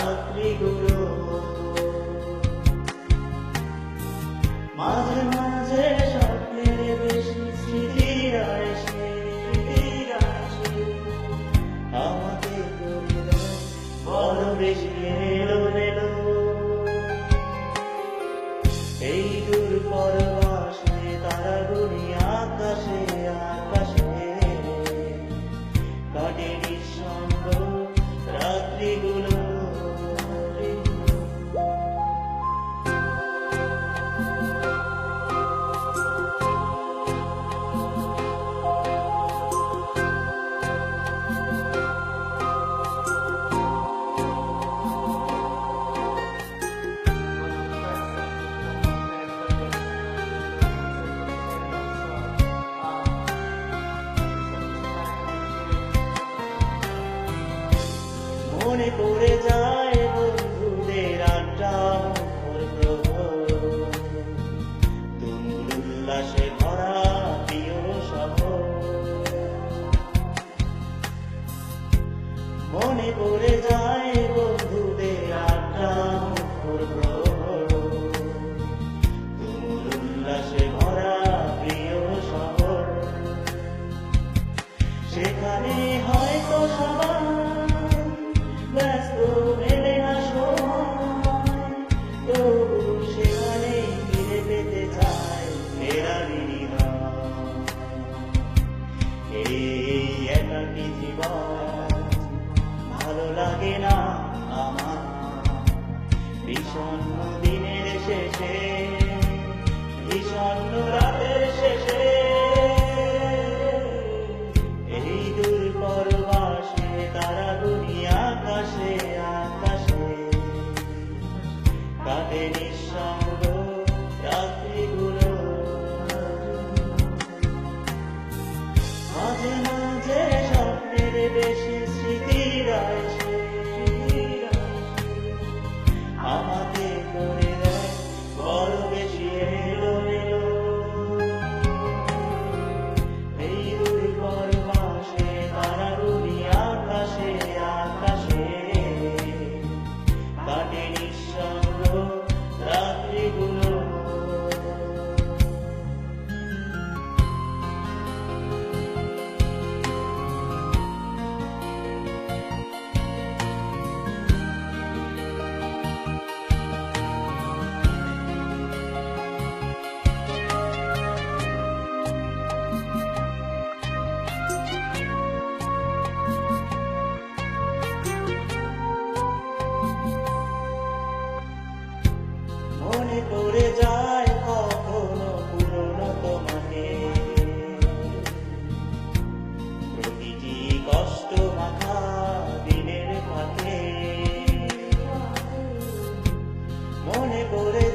রাত্রিগুলো পড়ে যায় বন্ধুদের আড্ডা তুমুল উল্লাসে ভরা প্রিয় মনে পড়ে যায় বন্ধুদের আড্ডা। তুমুল উল্লাসে ভরা প্রিয় শহর। সেখানে হয়তো লাগে না আমার। বিষণ্ণ দিনের শেষে, বিষণ্ণ রাতের শেষে, এই তারা দুনিয়া আকাশে আকাশে। কাটে নিঃসঙ্গ রাত্রিগুলো মাঝে মাঝে স্বপ্নের বেশি দিনের ফাঁকে মনে পড়ে